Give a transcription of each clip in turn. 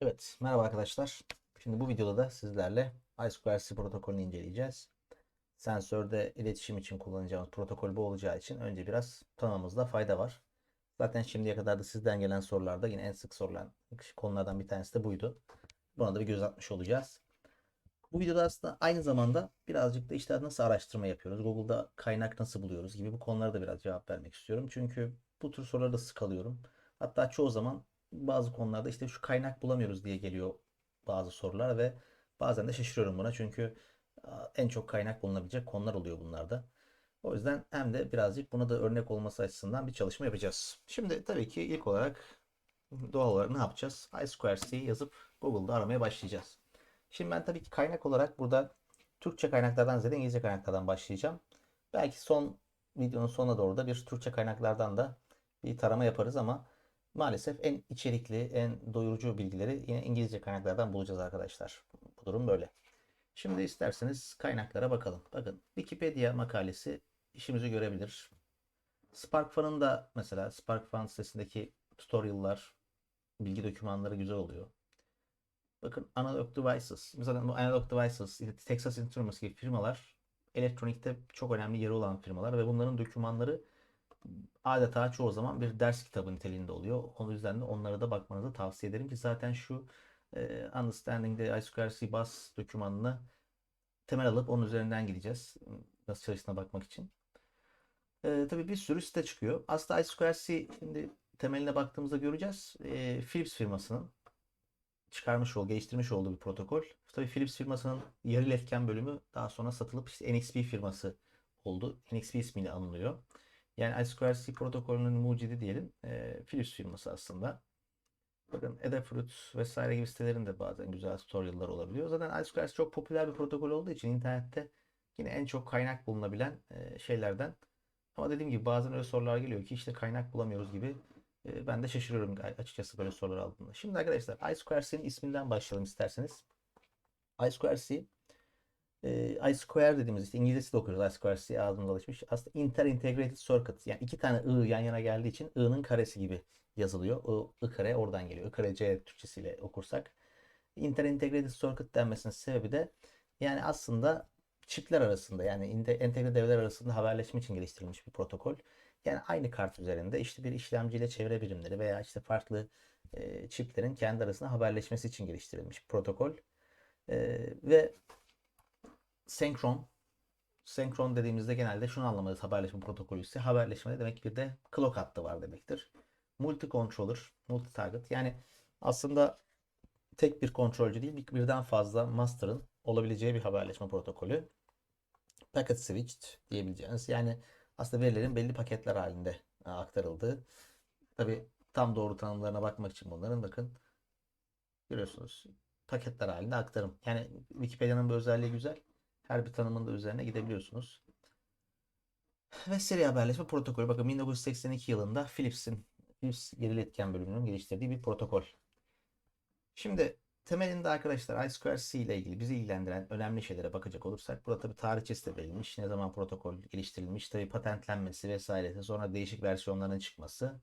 Evet, merhaba arkadaşlar. Şimdi bu videoda da sizlerle I2C protokolünü inceleyeceğiz. Sensörde iletişim için kullanacağımız protokol bu olacağı için önce biraz tanımamızda fayda var. Zaten şimdiye kadar da sizden gelen sorularda yine en sık sorulan konulardan bir tanesi de buydu. Buna da bir göz atmış olacağız. Bu videoda aslında aynı zamanda birazcık da işte nasıl araştırma yapıyoruz, Google'da kaynak nasıl buluyoruz gibi bu konulara da biraz cevap vermek istiyorum. Çünkü bu tür soruları da sık alıyorum. Hatta çoğu zaman bazı konularda işte şu kaynak bulamıyoruz diye geliyor bazı sorular ve bazen de şaşırıyorum buna çünkü en çok kaynak bulunabilecek konular oluyor bunlarda. O yüzden hem de birazcık buna da örnek olması açısından bir çalışma yapacağız. Şimdi tabii ki ilk olarak doğal olarak ne yapacağız? I2C yazıp Google'da aramaya başlayacağız. Şimdi ben tabii ki kaynak olarak burada Türkçe kaynaklardan ziyade İngilizce kaynaklardan başlayacağım. Belki son videonun sonuna doğru da bir Türkçe kaynaklardan da bir tarama yaparız ama maalesef en içerikli, en doyurucu bilgileri yine İngilizce kaynaklardan bulacağız arkadaşlar. Bu durum böyle. Şimdi isterseniz kaynaklara bakalım. Bakın Wikipedia makalesi işimizi görebilir. SparkFun'ın da mesela SparkFun sitesindeki tutorial'lar, bilgi dokümanları güzel oluyor. Bakın Analog Devices. Mesela bu Analog Devices, Texas Instruments gibi firmalar elektronikte çok önemli yeri olan firmalar ve bunların dokümanları adeta çoğu zaman bir ders kitabı niteliğinde oluyor. O yüzden de onlara da bakmanızı tavsiye ederim ki zaten şu e, Understanding the I2C Bus dokümanını temel alıp onun üzerinden gideceğiz. Nasıl çalıştığına bakmak için. E, tabii bir sürü site çıkıyor. Aslında I2C şimdi temeline baktığımızda göreceğiz. E, Philips firmasının çıkarmış olduğu, geliştirmiş olduğu bir protokol. Tabii Philips firmasının yarı iletken bölümü daha sonra satılıp işte NXP firması oldu. NXP ismiyle anılıyor. Yani I2C protokolünün mucidi diyelim. E, Philips firması aslında. Bakın Adafruit vesaire gibi sitelerin de bazen güzel tutorial'lar olabiliyor. Zaten I2C çok popüler bir protokol olduğu için internette yine en çok kaynak bulunabilen e, şeylerden. Ama dediğim gibi bazen öyle sorular geliyor ki işte kaynak bulamıyoruz gibi. E, ben de şaşırıyorum açıkçası böyle sorular aldığımda. Şimdi arkadaşlar I2C'nin isminden başlayalım isterseniz. I2C e, I square dediğimiz işte İngilizcesi de okuyoruz. I square C ağzımıza alışmış. Aslında inter integrated circuit. Yani iki tane I yan yana geldiği için I'nın karesi gibi yazılıyor. I, I kare oradan geliyor. I kare C Türkçesiyle okursak. Inter integrated circuit denmesinin sebebi de yani aslında çipler arasında yani entegre devreler arasında haberleşme için geliştirilmiş bir protokol. Yani aynı kart üzerinde işte bir işlemciyle çevre birimleri veya işte farklı e, çiplerin kendi arasında haberleşmesi için geliştirilmiş protokol. E, ve senkron senkron dediğimizde genelde şunu anlamalıyız haberleşme protokolü ise haberleşmede demek bir de clock hattı var demektir. Multi controller, multi target yani aslında tek bir kontrolcü değil birden fazla master'ın olabileceği bir haberleşme protokolü. Packet switched diyebileceğiniz yani aslında verilerin belli paketler halinde e, aktarıldığı. Tabi tam doğru tanımlarına bakmak için bunların bakın görüyorsunuz paketler halinde aktarım. Yani Wikipedia'nın bu özelliği güzel. Her bir tanımın da üzerine gidebiliyorsunuz. Ve seri haberleşme protokolü. Bakın 1982 yılında Philips'in Philips geri iletken bölümünün geliştirdiği bir protokol. Şimdi temelinde arkadaşlar I2C ile ilgili bizi ilgilendiren önemli şeylere bakacak olursak burada tabi tarihçesi de verilmiş. Ne zaman protokol geliştirilmiş, tabi patentlenmesi vesaire sonra değişik versiyonların çıkması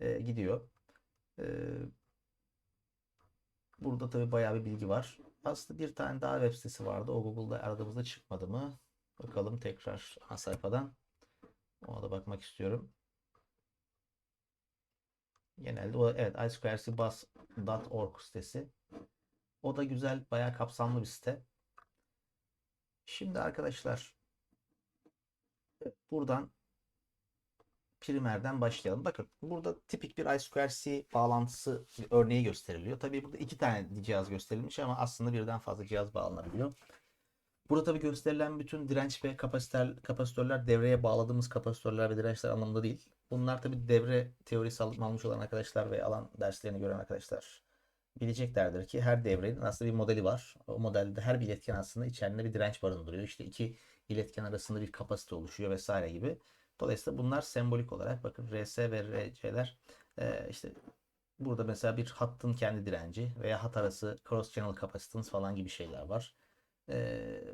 e, gidiyor. E, burada tabi bayağı bir bilgi var. Aslında bir tane daha web sitesi vardı. O Google'da aradığımızda çıkmadı mı? Bakalım tekrar ana sayfadan. Ona da bakmak istiyorum. Genelde o evet i2cbus.org sitesi. O da güzel, bayağı kapsamlı bir site. Şimdi arkadaşlar buradan primerden başlayalım. Bakın burada tipik bir I2C bağlantısı örneği gösteriliyor. Tabii burada iki tane cihaz gösterilmiş ama aslında birden fazla cihaz bağlanabiliyor. Burada tabii gösterilen bütün direnç ve kapasitör, kapasitörler devreye bağladığımız kapasitörler ve dirençler anlamında değil. Bunlar tabii devre teorisi almış olan arkadaşlar ve alan derslerini gören arkadaşlar bileceklerdir ki her devrenin aslında bir modeli var. O modelde her bir iletken aslında içerisinde bir direnç barındırıyor. İşte iki iletken arasında bir kapasite oluşuyor vesaire gibi. Dolayısıyla bunlar sembolik olarak bakın RS ve RC'ler e, işte burada mesela bir hattın kendi direnci veya hat arası cross channel capacitance falan gibi şeyler var. E,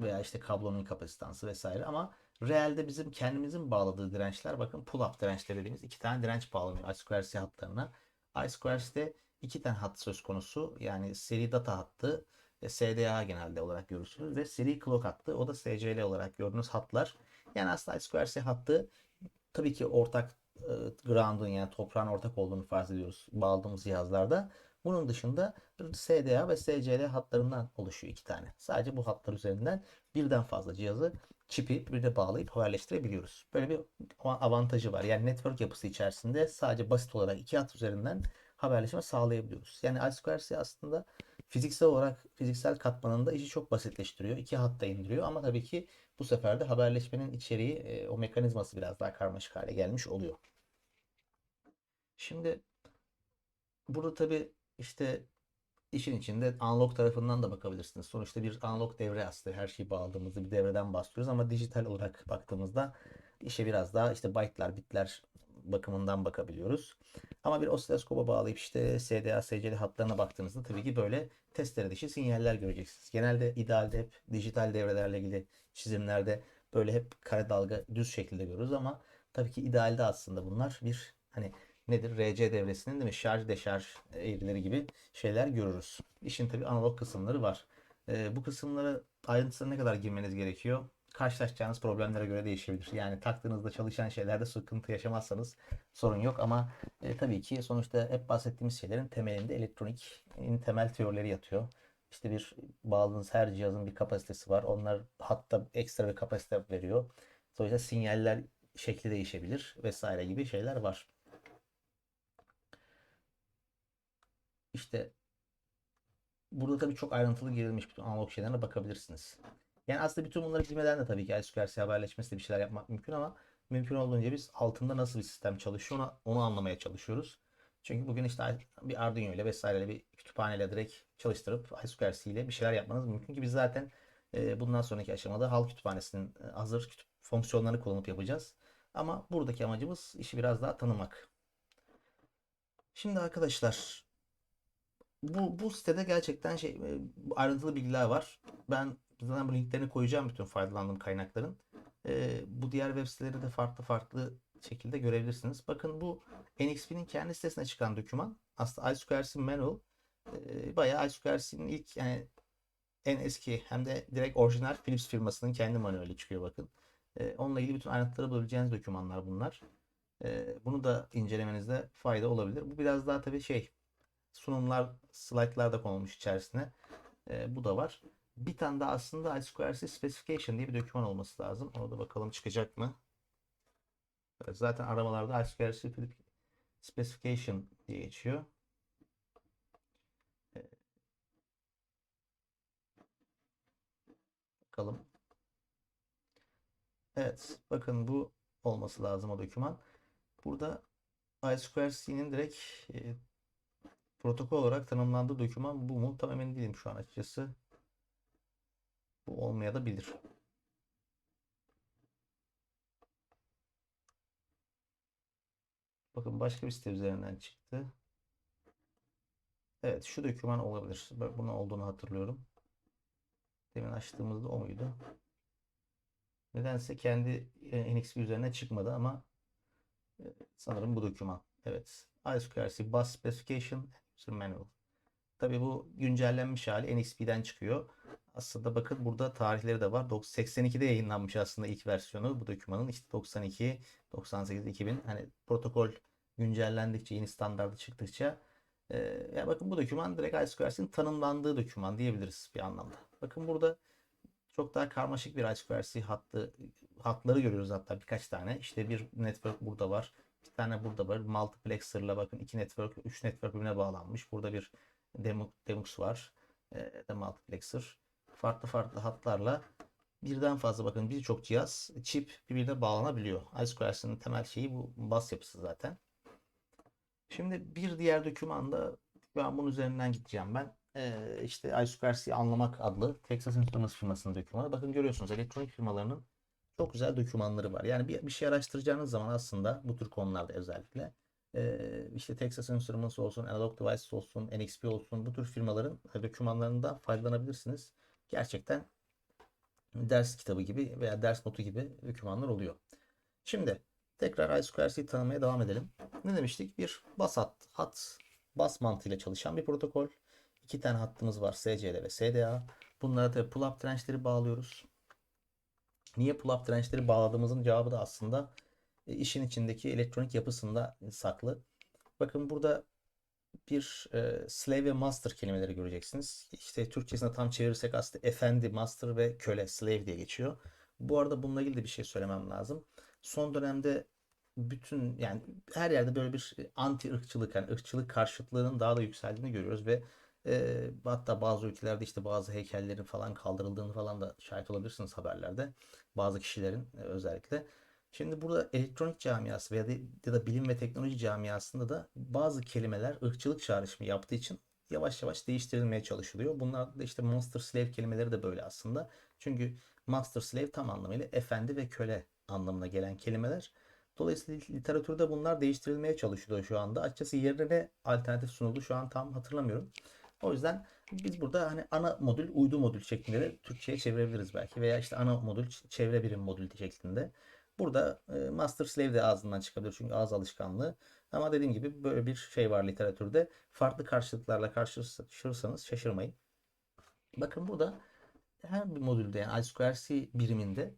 veya işte kablonun kapasitansı vesaire ama realde bizim kendimizin bağladığı dirençler bakın pull up dirençleri dediğimiz iki tane direnç bağlanıyor I2C hatlarına. I2C'de iki tane hat söz konusu. Yani seri data hattı SDA genelde olarak görürsünüz ve seri clock hattı o da SCL olarak gördüğünüz hatlar. Yani aslında I2C hattı tabii ki ortak e, ground'un yani toprağın ortak olduğunu farz ediyoruz bağladığımız cihazlarda. Bunun dışında SDA ve SCL hatlarından oluşuyor iki tane. Sadece bu hatlar üzerinden birden fazla cihazı çipi birbirine bağlayıp haberleştirebiliyoruz. Böyle bir avantajı var. Yani network yapısı içerisinde sadece basit olarak iki hat üzerinden haberleşme sağlayabiliyoruz. Yani I2C aslında fiziksel olarak fiziksel katmanında işi çok basitleştiriyor. İki hatta indiriyor ama tabii ki bu sefer de haberleşmenin içeriği e, o mekanizması biraz daha karmaşık hale gelmiş oluyor. Şimdi burada tabii işte işin içinde unlock tarafından da bakabilirsiniz. Sonuçta bir unlock devre aslında her şeyi bağladığımızda bir devreden bahsediyoruz ama dijital olarak baktığımızda işe biraz daha işte byte'lar, bitler bakımından bakabiliyoruz. Ama bir osiloskopa bağlayıp işte SDA, SCL hatlarına baktığınızda tabii ki böyle testere dışı sinyaller göreceksiniz. Genelde idealde hep dijital devrelerle ilgili çizimlerde böyle hep kare dalga düz şekilde görürüz ama tabii ki idealde aslında bunlar bir hani nedir? RC devresinin değil mi? Şarj deşarj eğrileri gibi şeyler görürüz. İşin tabii analog kısımları var. Ee, bu kısımlara ayrıntısına ne kadar girmeniz gerekiyor? Karşılaşacağınız problemlere göre değişebilir. Yani taktığınızda çalışan şeylerde sıkıntı yaşamazsanız sorun yok ama e, tabii ki sonuçta hep bahsettiğimiz şeylerin temelinde elektronikin temel teorileri yatıyor. İşte bir bağladığınız her cihazın bir kapasitesi var. Onlar hatta ekstra bir kapasite veriyor. Dolayısıyla sinyaller şekli değişebilir vesaire gibi şeyler var. İşte burada tabii çok ayrıntılı girilmiş bütün analog şeylerine bakabilirsiniz. Yani aslında bütün bunları bilmeden de tabii ki I2C haberleşmesiyle bir şeyler yapmak mümkün ama mümkün olduğunca biz altında nasıl bir sistem çalışıyor onu, onu anlamaya çalışıyoruz. Çünkü bugün işte bir Arduino ile vesaireyle bir kütüphaneyle direkt çalıştırıp I2C ile bir şeyler yapmanız mümkün ki biz zaten e, bundan sonraki aşamada HAL kütüphanesinin e, hazır kütüp fonksiyonlarını kullanıp yapacağız. Ama buradaki amacımız işi biraz daha tanımak. Şimdi arkadaşlar bu, bu sitede gerçekten şey e, ayrıntılı bilgiler var. Ben zaten bu linklerini koyacağım bütün faydalandığım kaynakların. E, bu diğer web siteleri de farklı farklı şekilde görebilirsiniz. Bakın bu NXP'nin kendi sitesine çıkan doküman. Aslında I2C Manual e, bayağı I2C'nin ilk yani en eski hem de direkt orijinal Philips firmasının kendi manueli çıkıyor bakın. E, onunla ilgili bütün ayrıntıları bulabileceğiniz dokümanlar bunlar. E, bunu da incelemenizde fayda olabilir. Bu biraz daha tabii şey sunumlar, slaytlar da konulmuş içerisine. E, bu da var. Bir tane daha aslında I2C Specification diye bir doküman olması lazım. Ona da bakalım çıkacak mı? Zaten aramalarda I2C Specification diye geçiyor. Bakalım. Evet. Bakın bu olması lazım o doküman. Burada I2C'nin direkt e, protokol olarak tanımlandığı doküman bu mu? Tam emin değilim şu an açıkçası. Bu olmaya da bilir. Bakın başka bir site üzerinden çıktı. Evet şu doküman olabilir. Bunun olduğunu hatırlıyorum. Demin açtığımızda o muydu? Nedense kendi e, NXP üzerine çıkmadı ama e, sanırım bu doküman. Evet. I2C Bus Specification Manual. Tabii bu güncellenmiş hali NXP'den çıkıyor. Aslında bakın burada tarihleri de var. 82'de yayınlanmış aslında ilk versiyonu bu dokümanın. İşte 92, 98, 2000 hani protokol güncellendikçe yeni standartı çıktıkça e, ya bakın bu doküman direkt I2C'nin tanımlandığı doküman diyebiliriz bir anlamda. Bakın burada çok daha karmaşık bir I2C hattı hatları görüyoruz hatta birkaç tane. İşte bir network burada var. Bir tane burada var. Multiplexer'la bakın iki network, üç network birbirine bağlanmış. Burada bir Demux var. E, de multiplexer. Farklı farklı hatlarla birden fazla bakın birçok cihaz çip birbirine bağlanabiliyor. I2C'nin temel şeyi bu bas yapısı zaten. Şimdi bir diğer dokümanda ben bunun üzerinden gideceğim ben. Ee, işte I2C'yi anlamak adlı Texas Instruments firmasının dokümanı. Bakın görüyorsunuz elektronik firmalarının çok güzel dokümanları var. Yani bir, bir şey araştıracağınız zaman aslında bu tür konularda özellikle e, işte Texas Instruments olsun, Analog Devices olsun, NXP olsun bu tür firmaların dokümanlarından faydalanabilirsiniz. Gerçekten ders kitabı gibi veya ders notu gibi dokümanlar oluyor. Şimdi tekrar I2C'yi tanımaya devam edelim. Ne demiştik? Bir bas hat, hat bus mantığıyla çalışan bir protokol. İki tane hattımız var SCD ve SDA. Bunlara tabii pull-up dirençleri bağlıyoruz. Niye pull-up dirençleri bağladığımızın cevabı da aslında e, işin içindeki elektronik yapısında saklı. Bakın burada bir e, slave ve master kelimeleri göreceksiniz. İşte Türkçesine tam çevirirsek aslında efendi, master ve köle, slave diye geçiyor. Bu arada bununla ilgili de bir şey söylemem lazım. Son dönemde bütün yani her yerde böyle bir anti ırkçılık yani ırkçılık karşıtlığının daha da yükseldiğini görüyoruz ve e, hatta bazı ülkelerde işte bazı heykellerin falan kaldırıldığını falan da şahit olabilirsiniz haberlerde. Bazı kişilerin e, özellikle. Şimdi burada elektronik camiası veya da, ya da bilim ve teknoloji camiasında da bazı kelimeler ırkçılık çağrışımı yaptığı için yavaş yavaş değiştirilmeye çalışılıyor. Bunlar da işte master slave kelimeleri de böyle aslında. Çünkü master slave tam anlamıyla efendi ve köle anlamına gelen kelimeler. Dolayısıyla literatürde bunlar değiştirilmeye çalışılıyor şu anda. Açıkçası yerine ne alternatif sunuldu şu an tam hatırlamıyorum. O yüzden biz burada hani ana modül, uydu modül şeklinde de Türkçe'ye çevirebiliriz belki. Veya işte ana modül, çevre birim modül şeklinde. Burada e, master slave de ağzından çıkabilir çünkü ağız alışkanlığı. Ama dediğim gibi böyle bir şey var literatürde. Farklı karşılıklarla karşılaşırsanız şaşırmayın. Bakın burada her bir modülde yani I2C biriminde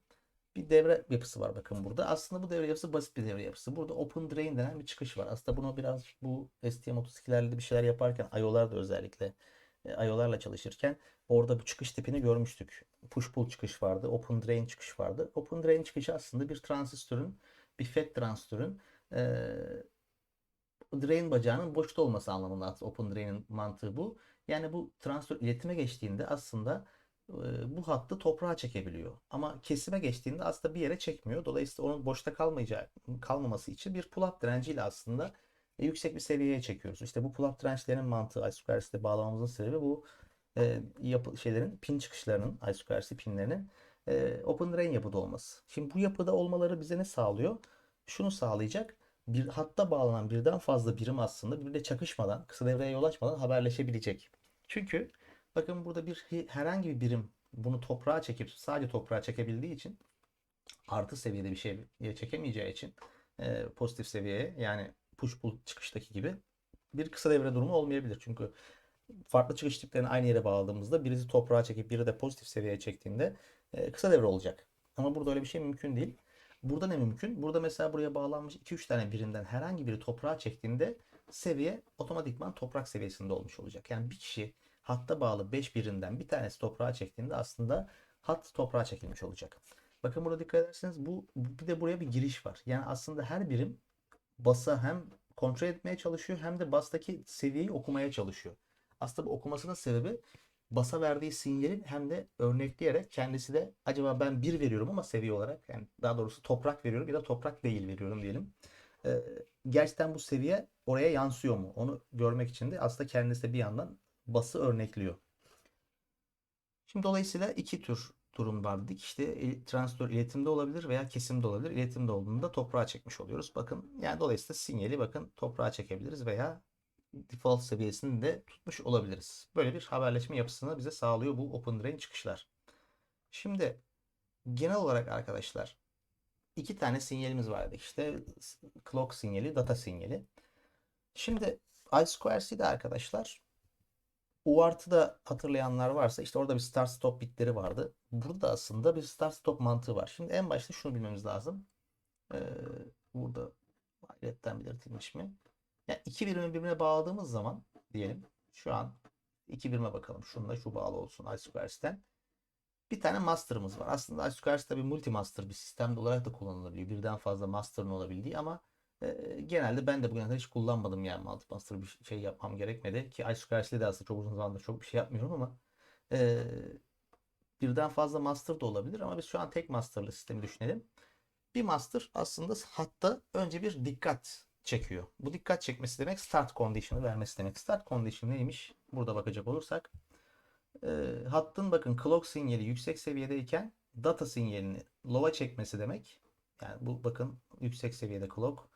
bir devre yapısı var bakın burada. Aslında bu devre yapısı basit bir devre yapısı. Burada open drain denen bir çıkış var. Aslında bunu biraz bu STM32'lerle bir şeyler yaparken IO'lar da özellikle e, IO'larla çalışırken orada bu çıkış tipini görmüştük. Push pull çıkış vardı. Open drain çıkış vardı. Open drain çıkışı aslında bir transistörün bir FET transistörün e, drain bacağının boşta olması anlamında open drain'in mantığı bu. Yani bu transistör iletime geçtiğinde aslında bu hattı toprağa çekebiliyor. Ama kesime geçtiğinde aslında bir yere çekmiyor. Dolayısıyla onun boşta kalmayacağı, kalmaması için bir pull-up direnciyle aslında yüksek bir seviyeye çekiyoruz. İşte bu pull-up dirençlerin mantığı I2C'de bağlamamızın sebebi bu e, yapı şeylerin pin çıkışlarının I2C pinlerinin e, open drain yapıda olması. Şimdi bu yapıda olmaları bize ne sağlıyor? Şunu sağlayacak. Bir hatta bağlanan birden fazla birim aslında birbirine çakışmadan, kısa devreye yol açmadan haberleşebilecek. Çünkü Bakın burada bir herhangi bir birim bunu toprağa çekip sadece toprağa çekebildiği için artı seviyede bir şey çekemeyeceği için e, pozitif seviyeye yani push pull çıkıştaki gibi bir kısa devre durumu olmayabilir. Çünkü farklı çıkış tiplerini aynı yere bağladığımızda birisi toprağa çekip biri de pozitif seviyeye çektiğinde e, kısa devre olacak. Ama burada öyle bir şey mümkün değil. Burada ne mümkün? Burada mesela buraya bağlanmış 2-3 tane birimden herhangi biri toprağa çektiğinde seviye otomatikman toprak seviyesinde olmuş olacak. Yani bir kişi hatta bağlı 5 birinden bir tanesi toprağa çektiğinde aslında hat toprağa çekilmiş olacak. Bakın burada dikkat ederseniz bu bir de buraya bir giriş var. Yani aslında her birim basa hem kontrol etmeye çalışıyor hem de bastaki seviyeyi okumaya çalışıyor. Aslında bu okumasının sebebi basa verdiği sinyalin hem de örnekleyerek kendisi de acaba ben bir veriyorum ama seviye olarak yani daha doğrusu toprak veriyorum ya da toprak değil veriyorum diyelim. Ee, gerçekten bu seviye oraya yansıyor mu? Onu görmek için de aslında kendisi de bir yandan bası örnekliyor. Şimdi dolayısıyla iki tür durum var dedik. İşte transistör iletimde olabilir veya kesimde olabilir. İletimde olduğunda toprağa çekmiş oluyoruz. Bakın yani dolayısıyla sinyali bakın toprağa çekebiliriz veya default seviyesini de tutmuş olabiliriz. Böyle bir haberleşme yapısını bize sağlıyor bu Open Drain çıkışlar. Şimdi genel olarak arkadaşlar iki tane sinyalimiz vardı. İşte clock sinyali, data sinyali. Şimdi I2C'de arkadaşlar UART'ı hatırlayanlar varsa işte orada bir start stop bitleri vardı. Burada aslında bir start stop mantığı var. Şimdi en başta şunu bilmemiz lazım. Ee, burada ayrıyetten belirtilmiş mi? Yani iki birimi birbirine bağladığımız zaman diyelim şu an iki birime bakalım. Şununla şu bağlı olsun iSquares'ten. Bir tane master'ımız var. Aslında iSquares tabi multi master bir sistemde olarak da kullanılabiliyor. Birden fazla master'ın olabildiği ama e, genelde ben de bugüne kadar hiç kullanmadım yani multi-master bir şey yapmam gerekmedi. Ki iSquares'le de aslında çok uzun zamandır çok bir şey yapmıyorum ama e, birden fazla master da olabilir ama biz şu an tek masterlı sistemi düşünelim. Bir master aslında hatta önce bir dikkat çekiyor. Bu dikkat çekmesi demek start condition'ı vermesi demek. Start condition neymiş? Burada bakacak olursak e, hattın bakın clock sinyali yüksek seviyedeyken data sinyalini low'a çekmesi demek. Yani bu bakın yüksek seviyede clock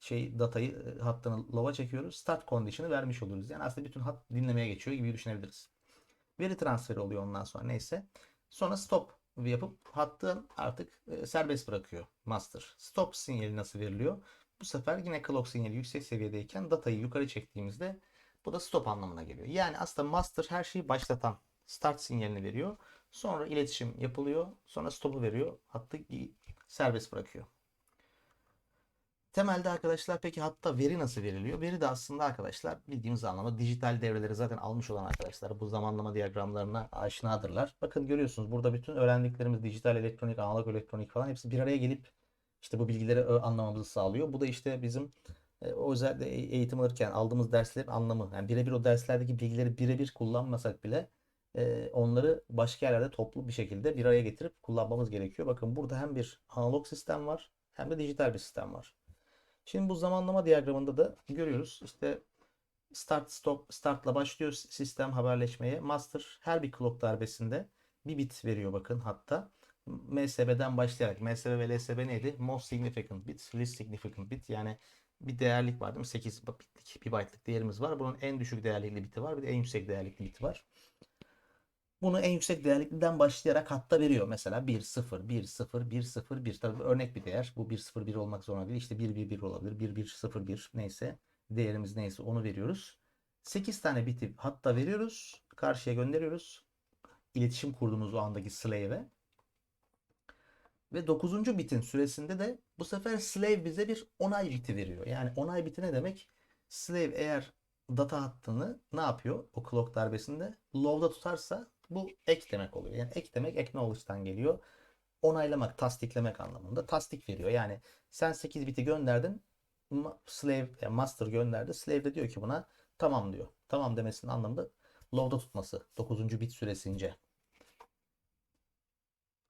şey datayı e, hattını lova çekiyoruz. Start condition'ı vermiş oluruz. Yani aslında bütün hat dinlemeye geçiyor gibi düşünebiliriz. Veri transferi oluyor ondan sonra neyse. Sonra stop yapıp hattı artık e, serbest bırakıyor master. Stop sinyali nasıl veriliyor? Bu sefer yine clock sinyali yüksek seviyedeyken datayı yukarı çektiğimizde Bu da stop anlamına geliyor. Yani aslında master her şeyi başlatan start sinyalini veriyor. Sonra iletişim yapılıyor. Sonra stop'u veriyor. Hattı serbest bırakıyor. Temelde arkadaşlar peki hatta veri nasıl veriliyor? Veri de aslında arkadaşlar bildiğimiz anlamda dijital devreleri zaten almış olan arkadaşlar bu zamanlama diyagramlarına aşinadırlar. Bakın görüyorsunuz burada bütün öğrendiklerimiz dijital elektronik, analog elektronik falan hepsi bir araya gelip işte bu bilgileri ö- anlamamızı sağlıyor. Bu da işte bizim e, o özellikle e- eğitim alırken aldığımız derslerin anlamı. Yani birebir o derslerdeki bilgileri birebir kullanmasak bile e, onları başka yerlerde toplu bir şekilde bir araya getirip kullanmamız gerekiyor. Bakın burada hem bir analog sistem var hem de dijital bir sistem var. Şimdi bu zamanlama diyagramında da görüyoruz. İşte start stop startla başlıyor sistem haberleşmeye. Master her bir clock darbesinde bir bit veriyor bakın hatta. MSB'den başlayarak MSB ve LSB neydi? Most significant bit, least significant bit. Yani bir değerlik var değil mi? 8 bitlik, bir byte'lık değerimiz var. Bunun en düşük değerlikli biti var. Bir de en yüksek değerlikli biti var. Bunu en yüksek değerlikliden başlayarak hatta veriyor. Mesela 1, 0, 1, 0, 1, 0, 1. Tabii örnek bir değer. Bu 1, 0, 1 olmak zorunda değil. İşte 1, 1, 1 olabilir. 1, 1, 0, 1 neyse. Değerimiz neyse onu veriyoruz. 8 tane biti hatta veriyoruz. Karşıya gönderiyoruz. İletişim kurduğumuz o andaki slave'e. Ve 9. bitin süresinde de bu sefer slave bize bir onay biti veriyor. Yani onay biti ne demek? Slave eğer data hattını ne yapıyor o clock darbesinde? Low'da tutarsa bu ek demek oluyor. Yani ek demek acknowledge'dan geliyor. Onaylamak, tasdiklemek anlamında. Tasdik veriyor. Yani sen 8 biti gönderdin. Slave, yani master gönderdi. Slave de diyor ki buna tamam diyor. Tamam demesinin anlamında low'da tutması. 9. bit süresince.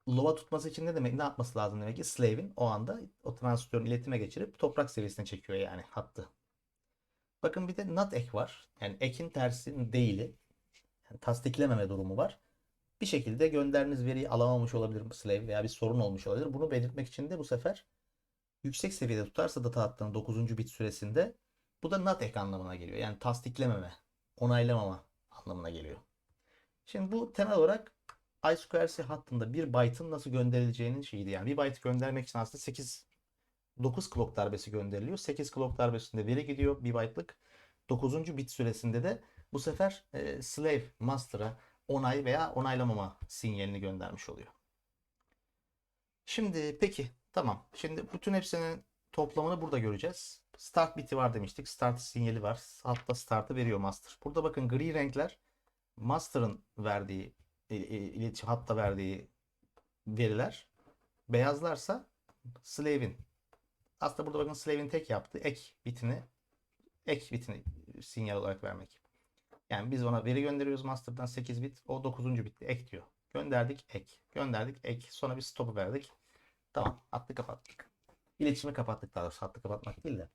Low'a tutması için ne demek? Ne yapması lazım demek ki? Slave'in o anda o transistörün iletime geçirip toprak seviyesine çekiyor yani hattı. Bakın bir de not ek var. Yani ekin tersi değili. Yani tasdiklememe durumu var. Bir şekilde gönderdiğiniz veriyi alamamış olabilir slave veya bir sorun olmuş olabilir. Bunu belirtmek için de bu sefer yüksek seviyede tutarsa data hattının 9. bit süresinde bu da not ek anlamına geliyor. Yani tasdiklememe, onaylamama anlamına geliyor. Şimdi bu temel olarak I2C hattında bir byte'ın nasıl gönderileceğinin şeyiydi. Yani bir byte göndermek için aslında 8 9 clock darbesi gönderiliyor. 8 clock darbesinde veri gidiyor 1 byte'lık. 9. bit süresinde de bu sefer e, slave master'a onay veya onaylamama sinyalini göndermiş oluyor. Şimdi peki tamam. Şimdi bütün hepsinin toplamını burada göreceğiz. Start biti var demiştik. Start sinyali var. Hatta startı veriyor master. Burada bakın gri renkler master'ın verdiği iletişim hatta verdiği veriler. Beyazlarsa slave'in. Aslında burada bakın slave'in tek yaptığı ek bitini ek bitini sinyal olarak vermek. Yani biz ona veri gönderiyoruz master'dan 8 bit. O 9. bitti. Ek diyor. Gönderdik ek. Gönderdik ek. Sonra bir stop'u verdik. Tamam. Hattı kapattık. İletişimi kapattık daha doğrusu. Hattı kapatmak değil de.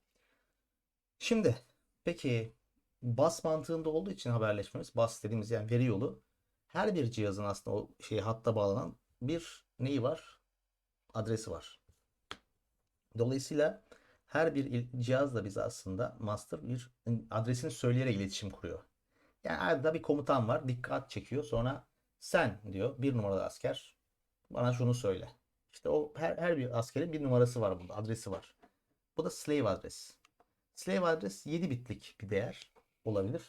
Şimdi peki bus mantığında olduğu için haberleşmemiz bus dediğimiz yani veri yolu her bir cihazın aslında o şey hatta bağlanan bir neyi var? Adresi var. Dolayısıyla her bir cihazla biz aslında master bir adresini söyleyerek iletişim kuruyor. Yani arada bir komutan var. Dikkat çekiyor. Sonra sen diyor bir numaralı asker bana şunu söyle. İşte o her, her bir askerin bir numarası var burada. Adresi var. Bu da slave adres. Slave adres 7 bitlik bir değer olabilir.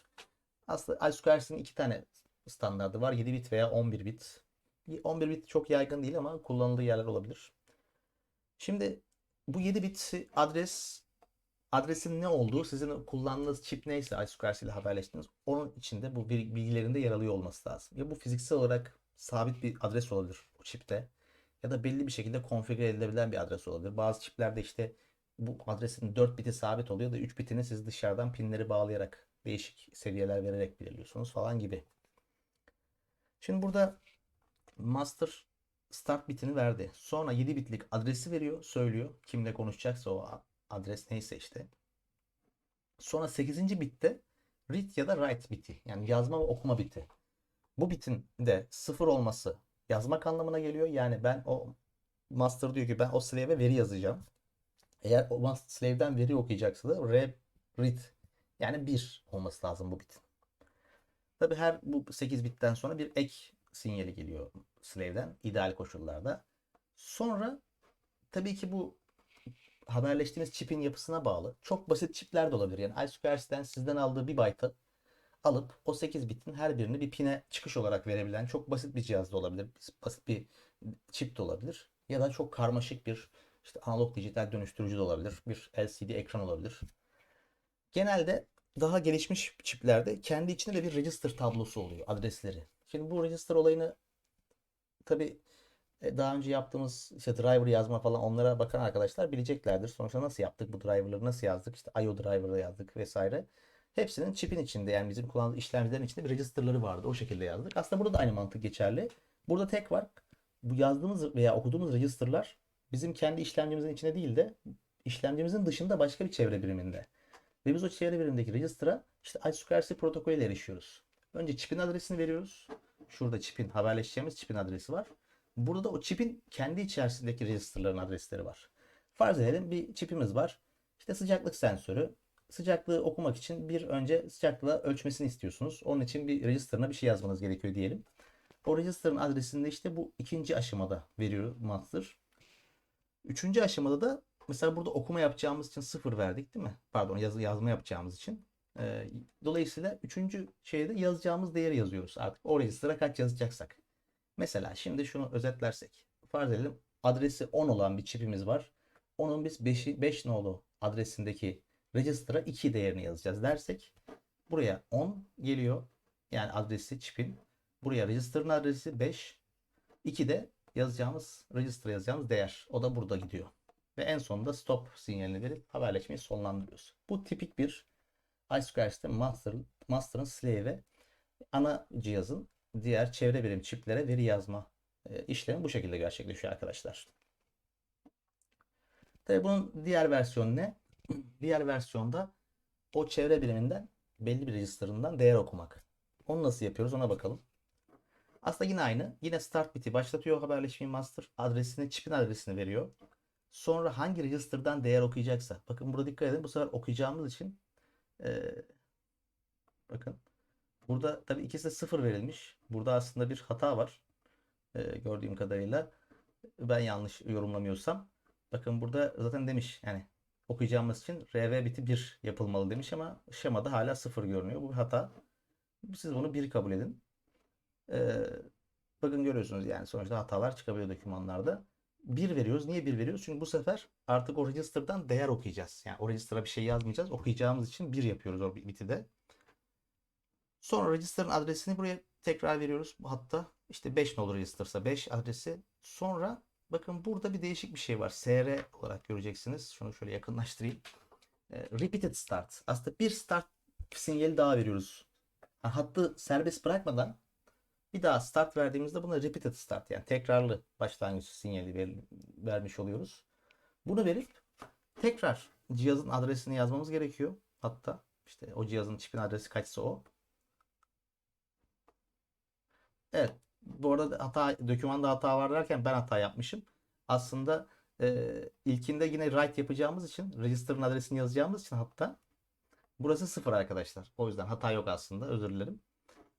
Aslında I2C'nin iki tane standardı var. 7 bit veya 11 bit. 11 bit çok yaygın değil ama kullanıldığı yerler olabilir. Şimdi bu 7 bit adres adresin ne olduğu sizin kullandığınız çip neyse I2C ile haberleştiniz. Onun içinde bu bil- bilgilerinde yer alıyor olması lazım. Ya bu fiziksel olarak sabit bir adres olabilir o çipte. Ya da belli bir şekilde konfigüre edilebilen bir adres olabilir. Bazı çiplerde işte bu adresin 4 biti sabit oluyor da 3 bitini siz dışarıdan pinleri bağlayarak değişik seviyeler vererek belirliyorsunuz falan gibi. Şimdi burada master start bitini verdi. Sonra 7 bitlik adresi veriyor, söylüyor. Kimle konuşacaksa o adres neyse işte. Sonra 8. bitte read ya da write biti. Yani yazma ve okuma biti. Bu bitin de sıfır olması yazmak anlamına geliyor. Yani ben o master diyor ki ben o slave'e veri yazacağım. Eğer o slave'den veri okuyacaksa da re- read yani 1 olması lazım bu bitin. Tabii her bu 8 bitten sonra bir ek sinyali geliyor slave'den ideal koşullarda. Sonra tabii ki bu haberleştiğiniz çipin yapısına bağlı. Çok basit çipler de olabilir. Yani I2C'den sizden aldığı bir byte'ı alıp o 8 bitin her birini bir pine çıkış olarak verebilen çok basit bir cihaz da olabilir. Basit bir çip de olabilir. Ya da çok karmaşık bir işte analog dijital dönüştürücü de olabilir. Bir LCD ekran olabilir. Genelde daha gelişmiş çiplerde kendi içinde de bir register tablosu oluyor. Adresleri. Şimdi bu register olayını tabi daha önce yaptığımız işte driver yazma falan onlara bakan arkadaşlar bileceklerdir. Sonuçta nasıl yaptık bu driverları nasıl yazdık? İşte IO driver'ı yazdık vesaire. Hepsinin çipin içinde yani bizim kullandığımız işlemcilerin içinde bir registerları vardı. O şekilde yazdık. Aslında burada da aynı mantık geçerli. Burada tek var. Bu yazdığımız veya okuduğumuz registerlar bizim kendi işlemcimizin içinde değil de işlemcimizin dışında başka bir çevre biriminde. Ve biz o çevre birimindeki register'a işte I2C protokolüyle erişiyoruz. Önce çipin adresini veriyoruz. Şurada çipin haberleşeceğimiz çipin adresi var. Burada da o çipin kendi içerisindeki registerların adresleri var. Farz edelim bir çipimiz var. İşte sıcaklık sensörü. Sıcaklığı okumak için bir önce sıcaklığı ölçmesini istiyorsunuz. Onun için bir register'ına bir şey yazmanız gerekiyor diyelim. O register'ın adresini de işte bu ikinci aşamada veriyor master. Üçüncü aşamada da mesela burada okuma yapacağımız için sıfır verdik değil mi? Pardon yazı yazma yapacağımız için. Ee, dolayısıyla üçüncü şeyde yazacağımız değeri yazıyoruz artık. O register'a kaç yazacaksak. Mesela şimdi şunu özetlersek. Farz edelim adresi 10 olan bir çipimiz var. Onun biz 5, 5 nolu adresindeki register'a 2 değerini yazacağız dersek buraya 10 geliyor. Yani adresi çipin. Buraya register'ın adresi 5. 2 de yazacağımız register yazacağımız değer. O da burada gidiyor. Ve en sonunda stop sinyalini verip haberleşmeyi sonlandırıyoruz. Bu tipik bir I2C'de master, master'ın slave'e ana cihazın diğer çevre birim çiplere veri yazma e, işlemi bu şekilde gerçekleşiyor arkadaşlar. Tabi bunun diğer versiyonu ne? Diğer versiyonda o çevre biriminden belli bir register'ından değer okumak. Onu nasıl yapıyoruz ona bakalım. Aslında yine aynı. Yine start biti başlatıyor haberleşmeyi master. Adresini, çipin adresini veriyor. Sonra hangi register'dan değer okuyacaksa. Bakın burada dikkat edin. Bu sefer okuyacağımız için e, bakın burada tabii ikisi de sıfır verilmiş. Burada aslında bir hata var. E, gördüğüm kadarıyla. Ben yanlış yorumlamıyorsam. Bakın burada zaten demiş yani okuyacağımız için RV biti 1 yapılmalı demiş ama şemada hala 0 görünüyor. Bu bir hata. Siz bunu 1 kabul edin. Ee, bakın görüyorsunuz yani sonuçta hatalar çıkabiliyor dokümanlarda. 1 veriyoruz. Niye 1 veriyoruz? Çünkü bu sefer artık o register'dan değer okuyacağız. Yani o register'a bir şey yazmayacağız. Okuyacağımız için 1 yapıyoruz o biti de. Sonra register'ın adresini buraya tekrar veriyoruz. Bu hatta işte 5 nolu register'sa 5 adresi. Sonra bakın burada bir değişik bir şey var. SR olarak göreceksiniz. Şunu şöyle yakınlaştırayım. Ee, repeated start. Aslında bir start sinyali daha veriyoruz. Hattı serbest bırakmadan bir daha start verdiğimizde buna repeated start yani tekrarlı başlangıç sinyali ver, vermiş oluyoruz. Bunu verip tekrar cihazın adresini yazmamız gerekiyor. Hatta işte o cihazın çipin adresi kaçsa o. Evet. Bu arada hata, dokümanda hata var derken ben hata yapmışım. Aslında e, ilkinde yine write yapacağımız için register'ın adresini yazacağımız için hatta burası sıfır arkadaşlar. O yüzden hata yok aslında. Özür dilerim.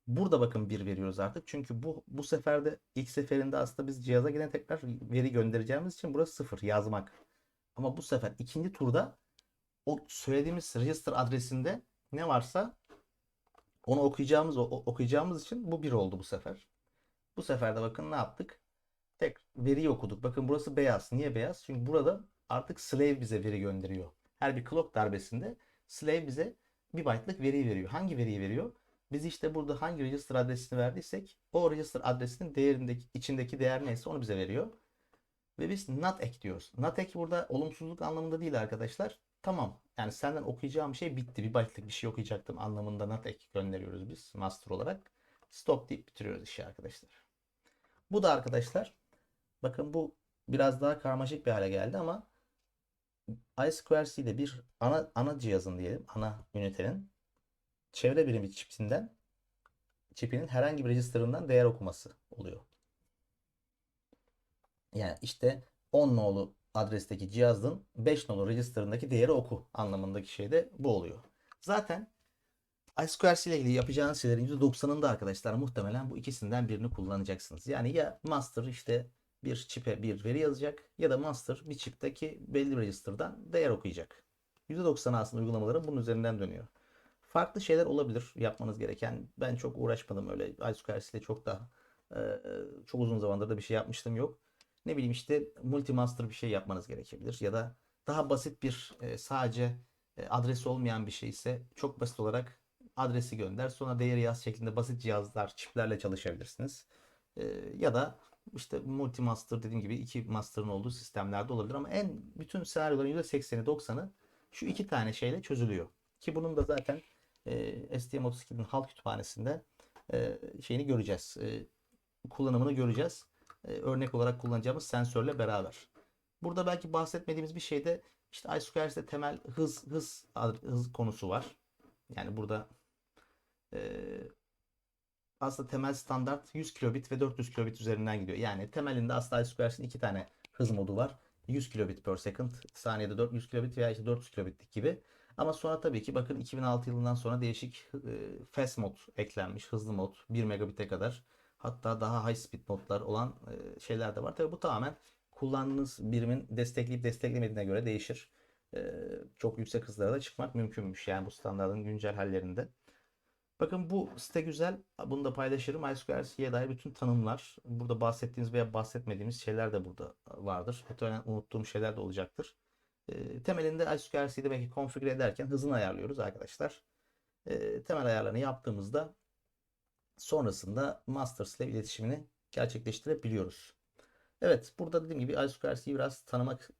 Burada bakın 1 veriyoruz artık. Çünkü bu bu seferde ilk seferinde aslında biz cihaza yine tekrar veri göndereceğimiz için burası 0 yazmak. Ama bu sefer ikinci turda o söylediğimiz register adresinde ne varsa onu okuyacağımız okuyacağımız için bu 1 oldu bu sefer. Bu sefer de bakın ne yaptık? Tek veriyi okuduk. Bakın burası beyaz. Niye beyaz? Çünkü burada artık slave bize veri gönderiyor. Her bir clock darbesinde slave bize bir byte'lık veriyi veriyor. Hangi veriyi veriyor? Biz işte burada hangi register adresini verdiysek o register adresinin değerindeki içindeki değer neyse onu bize veriyor. Ve biz not ek diyoruz. Not ek burada olumsuzluk anlamında değil arkadaşlar. Tamam. Yani senden okuyacağım şey bitti. Bir byte'lık bir şey okuyacaktım anlamında not ek gönderiyoruz biz master olarak. Stop deyip bitiriyoruz işi arkadaşlar. Bu da arkadaşlar bakın bu biraz daha karmaşık bir hale geldi ama I2C ile bir ana ana cihazın diyelim ana ünitenin çevre birimi çipinden çipinin herhangi bir register'ından değer okuması oluyor. Yani işte 10 nolu adresteki cihazın 5 nolu register'ındaki değeri oku anlamındaki şey de bu oluyor. Zaten I2C ile ilgili yapacağınız şeylerin %90'ında arkadaşlar muhtemelen bu ikisinden birini kullanacaksınız. Yani ya master işte bir çipe bir veri yazacak ya da master bir çipteki belli bir register'dan değer okuyacak. %90 aslında uygulamaların bunun üzerinden dönüyor. Farklı şeyler olabilir yapmanız gereken. Ben çok uğraşmadım öyle. iSquares ile çok da e, çok uzun zamandır da bir şey yapmıştım yok. Ne bileyim işte multi-master bir şey yapmanız gerekebilir ya da daha basit bir e, sadece e, adresi olmayan bir şey ise çok basit olarak adresi gönder sonra değeri yaz şeklinde basit cihazlar çiplerle çalışabilirsiniz. Ya da işte multi-master dediğim gibi iki master'ın olduğu sistemlerde olabilir ama en bütün senaryoların %80'i 90'ı şu iki tane şeyle çözülüyor. Ki bunun da zaten e, STM32'nin halk kütüphanesinde e, şeyini göreceğiz. E, kullanımını göreceğiz. E, örnek olarak kullanacağımız sensörle beraber. Burada belki bahsetmediğimiz bir şey de işte iSquares'te temel hız hız hız konusu var. Yani burada e, aslında temel standart 100 kilobit ve 400 kilobit üzerinden gidiyor. Yani temelinde aslında iSquares'in iki tane hız modu var. 100 kilobit per second, saniyede 400 kilobit veya işte 400 kilobitlik gibi. Ama sonra tabii ki bakın 2006 yılından sonra değişik e, fast mod eklenmiş, hızlı mod 1 megabit'e kadar. Hatta daha high speed modlar olan e, şeyler de var. Tabii bu tamamen kullandığınız birimin destekleyip desteklemediğine göre değişir. E, çok yüksek hızlara da çıkmak mümkünmüş yani bu standartın güncel hallerinde. Bakın bu site güzel. Bunu da paylaşırım. iSquares'ye dair bütün tanımlar. Burada bahsettiğimiz veya bahsetmediğimiz şeyler de burada vardır. Muhtemelen unuttuğum şeyler de olacaktır. E, temelinde iSquares'i de belki konfigüre ederken hızını ayarlıyoruz arkadaşlar. E, temel ayarlarını yaptığımızda sonrasında master slave iletişimini gerçekleştirebiliyoruz. Evet, burada dediğim gibi iSquares'i biraz tanımak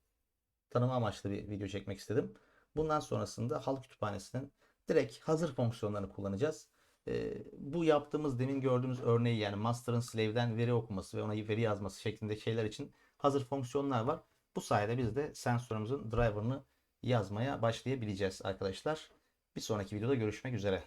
tanıma amaçlı bir video çekmek istedim. Bundan sonrasında halk kütüphanesinin direkt hazır fonksiyonlarını kullanacağız. Ee, bu yaptığımız demin gördüğümüz örneği yani master'ın slave'den veri okuması ve ona veri yazması şeklinde şeyler için hazır fonksiyonlar var. Bu sayede biz de sensörümüzün driver'ını yazmaya başlayabileceğiz arkadaşlar. Bir sonraki videoda görüşmek üzere.